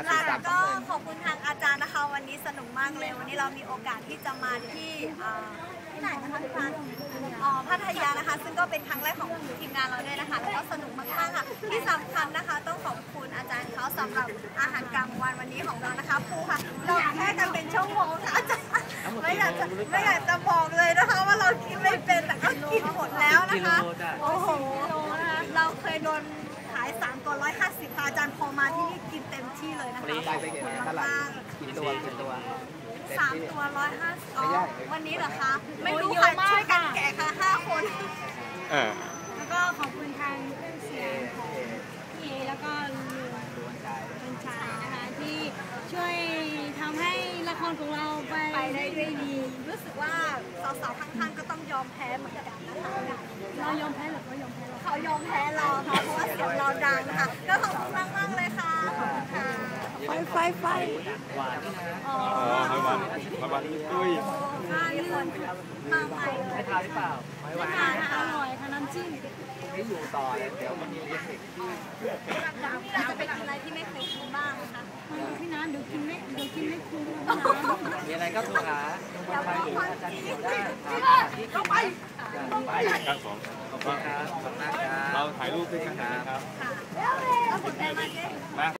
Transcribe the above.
อะค่ะสี่สามสก็องหนึ่งขอบคุณทางอาจารย์นะคะ วันนี้สนุกมากเลย วันนี้เรามีโอกาสที่จะมาที่อ่าที่ไหนนะคะพี่พันอ๋อพัทยานะคะ ซึ่งก็เป็นครั้งแรกของทีมงานเราด้วยนะคะแล้วก็สนุกมากๆค่ะ ที่สำคัญนะคะ ต้องขอบคุณอาจารย์เขาสำหรับอาหารกลางวันวันนี้ของเรานะคะครูค่ะเราแค่กันเป็นชั่วโมงค่ะอาจารย์ไม่อยากจะไม่อยากจะบอกเลยนะคะ ว่าเรากินไม่เป็นแต่ก็กินหมดแล้วนะคะโอ้โหเราเคยโดนขาย3ตัว150ค่ะ อาจารย์พอมาที่นี่กินเต็มที่เลยนะคะได้ไปกี่เท่าไหร่มากกี่ตัวกี่ตัวๆสามตัว150อ๋อไม่ได้วันนี้เหรอคะ ไม่รู้ค่ะช่วยกันแกะค่ะห้าคนอ่าแล้วก็ขอบคุณทางเครื่องเสียงของพี่เอแล้วก็ลุงบัญชัยนะคะที่ช่วยทำให้ละครของเราไปไปได้ด้วยดี รู้สึกว่าสาวๆข้างๆก็ต้องยอมแพ้เหมือนกันนะคะ ค่ะเพราะว่าเสียงเราดังค่ะก็ขอบคุณมากๆเลยค่ะขอบคุณค่ะไฟไฟไฟอ๋ออ๋อร้อยวันร้อยวันตุ้ยค่ะมีคนมาใหม่เลยทานหรือเปล่าไม่ไหวทานอร่อยค่ะน้ำจิ้มไม่อยู่ต่อเลยเดี๋ยวมันมีเรื่องเด็กที่อยากจะไปกินอะไรที่ไม่เคยกินบ้างนะคะพี่น้ำเดี๋ยวกินไม่เดี๋ยวกินไม่คุ้มนะมีอะไรก็โทรหาลุงบอลไปหรืออาจารย์เขียวได้ที่ก็ไปไปการสองขอบคุณครับขอบคุณมากคายรูปด้วยกันนะครับ